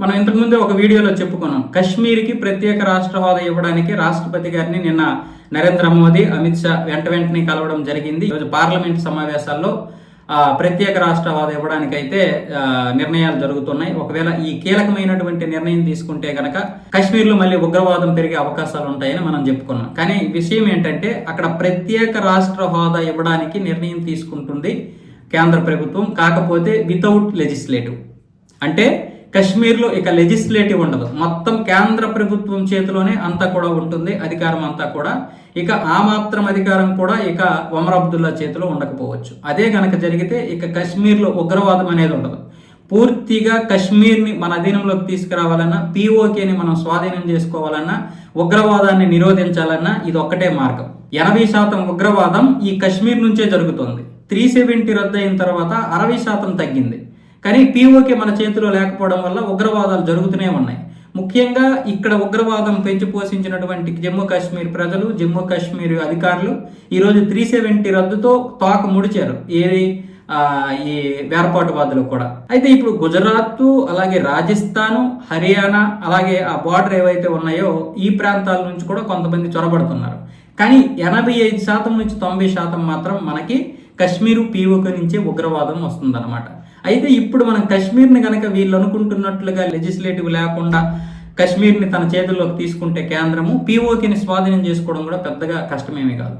మనం ఇంతకుముందే ఒక వీడియోలో చెప్పుకున్నాం. కశ్మీర్కి ప్రత్యేక రాష్ట్ర హోదా ఇవ్వడానికి రాష్ట్రపతి గారిని నిన్న నరేంద్ర మోదీ అమిత్ షా వెంట వెంటనే కలవడం జరిగింది. ఈరోజు పార్లమెంట్ సమావేశాల్లో ప్రత్యేక రాష్ట్ర హోదా ఇవ్వడానికైతే నిర్ణయాలు జరుగుతున్నాయి. ఒకవేళ ఈ కీలకమైనటువంటి నిర్ణయం తీసుకుంటే కనుక కాశ్మీర్లో మళ్ళీ ఉగ్రవాదం పెరిగే అవకాశాలు ఉంటాయని మనం చెప్పుకున్నాం. కానీ విషయం ఏంటంటే అక్కడ ప్రత్యేక రాష్ట్ర హోదా ఇవ్వడానికి నిర్ణయం తీసుకుంటుంది కేంద్ర ప్రభుత్వం. కాకపోతే వితౌట్ లెజిస్లేటివ్ అంటే కశ్మీర్లో ఇక లెజిస్లేటివ్ ఉండదు. మొత్తం కేంద్ర ప్రభుత్వం చేతిలోనే అంతా కూడా ఉంటుంది అధికారం అంతా కూడా. ఇక ఆ మాత్రం అధికారం కూడా ఇక ఒమర్ అబ్దుల్లా చేతిలో ఉండకపోవచ్చు. అదే కనుక జరిగితే ఇక కశ్మీర్లో ఉగ్రవాదం అనేది ఉండదు. పూర్తిగా కశ్మీర్ని మన అధీనంలోకి తీసుకురావాలన్నా పీఓకేని మనం స్వాధీనం చేసుకోవాలన్నా ఉగ్రవాదాన్ని నిరోధించాలన్నా ఇది ఒక్కటే మార్గం. ఎనభై శాతం ఉగ్రవాదం ఈ కశ్మీర్ నుంచే జరుగుతుంది. త్రీ సెవెంటీ రద్దు అయిన తర్వాత అరవై శాతం తగ్గింది. కానీ పీఓకే మన చేతిలో లేకపోవడం వల్ల ఉగ్రవాదాలు జరుగుతూనే ఉన్నాయి. ముఖ్యంగా ఇక్కడ ఉగ్రవాదం పెంచి పోషించినటువంటి జమ్మూ కాశ్మీర్ ప్రజలు జమ్మూ కాశ్మీర్ అధికారులు ఈరోజు త్రీ సెవెంటీ రద్దుతో తోక ముడిచారు ఏది ఈ వేర్పాటువాదులు కూడా. అయితే ఇప్పుడు గుజరాత్ అలాగే రాజస్థాన్ హర్యానా అలాగే ఆ బార్డర్ ఏవైతే ఉన్నాయో ఈ ప్రాంతాల నుంచి కూడా కొంతమంది చొరబడుతున్నారు. కానీ ఎనభై ఐదు శాతం నుంచి తొంభై శాతం మాత్రం మనకి కశ్మీరు పీఓకే నుంచే ఉగ్రవాదం వస్తుందన్నమాట. అయితే ఇప్పుడు మనం కశ్మీర్ని కనుక వీళ్ళు అనుకుంటున్నట్లుగా లెజిస్లేటివ్ లేకుండా కశ్మీర్ని తన చేతుల్లోకి తీసుకుంటే కేంద్రము పీఓకేని స్వాధీనం చేసుకోవడం కూడా పెద్దగా కష్టమేమీ కాదు.